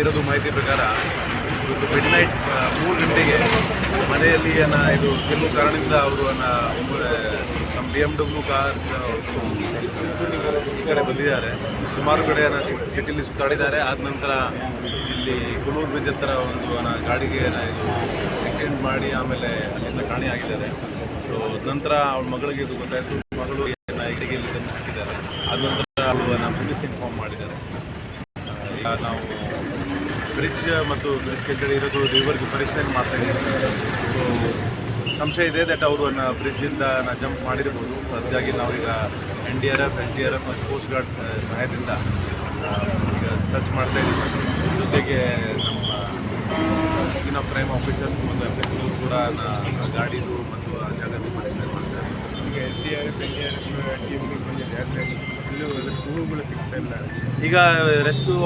ಇರೋದು ಮಾಹಿತಿ ಪ್ರಕಾರ ಇವತ್ತು ಮಿಡ್ ನೈಟ್ ಮೂರು ಗಂಟೆಗೆ ಮನೆಯಲ್ಲಿ ಇದು ಕೆಲವು ಕಾರಣದಿಂದ ಅವರು ನಮ್ಮ ಬಿ ಎಂ ಡಬ್ಲ್ಯೂ ಕಾರ್ ಈ ಕಡೆ ಬಂದಿದ್ದಾರೆ. ಸುಮಾರು ಕಡೆ ಸಿಟಿಲಿ ಸುತ್ತಾಡಿದ್ದಾರೆ. ಆದ ನಂತರ ಇಲ್ಲಿ ಕುಲೂರು ಬ್ರಿಡ್ಜ್ ಹತ್ರ ಒಂದು ಗಾಡಿಗೆ ಇದು ಆಕ್ಸಿಡೆಂಟ್ ಮಾಡಿ ಆಮೇಲೆ ಅಲ್ಲಿಂದ ಕಾಣೆಯಾಗಿದ್ದಾರೆ ಸೊ ನಂತರ ಅವಳ ಮಗಳಿಗೆ ಇದು ಗೊತ್ತಾಯಿತು. ಮಗಳು ಹೆರಿಗೆ ಇಲ್ಲಿ ಹಾಕಿದ್ದಾರೆ. ಆದ ನಂತರ ಅವರು ನಮ್ಮ ಪೊಲೀಸ್ ಇನ್ಫಾರ್ಮ್ ಮಾಡಿದ್ದಾರೆ. ಈಗ ನಾವು ಬ್ರಿಡ್ಜ್ ಮತ್ತು ಬ್ರಿಡ್ಜ್ ಕೆಳಗಡೆ ಇರೋದು ರಿವರ್ಗೆ ಪರಿಶೀಲನೆ ಮಾಡ್ತಾ ಇದ್ದೀವಿ ಸೊ ಸಂಶಯ ಇದೆ ದಟ್ ಅವರು ಬ್ರಿಡ್ಜಿಂದ ಜಂಪ್ ಮಾಡಿರ್ಬೋದು. ಅದಕ್ಕಾಗಿ ನಾವೀಗ N D R F S D R F ಮತ್ತು ಕೋಸ್ಟ್ ಗಾರ್ಡ್ ಸಹಾಯದಿಂದ ಈಗ ಸರ್ಚ್ ಮಾಡ್ತಾ ಇದ್ದೀವಿ. ಜೊತೆಗೆ ನಮ್ಮ ಸೀನ್ ಆಫ್ ಕ್ರೈಮ್ ಆಫೀಸರ್ಸ್ ಮತ್ತು ಎಫ್ ಎಸ್ ಕೂಡ ನಾನು ಗಾಡಿದು ಮತ್ತು ಆ ಜಾಗದ ಪರಿಶೀಲನೆ ಮಾಡ್ತಾರೆ ಈಗ S D R F N D R F T ಬಂದಿದೆ. ಆದರೆ ಎಲ್ಲೂ ಕುರುಹುಗಳು ಸಿಗ್ತಾ ಇಲ್ಲ. ಈಗ ರೆಸ್ಕ್ಯೂ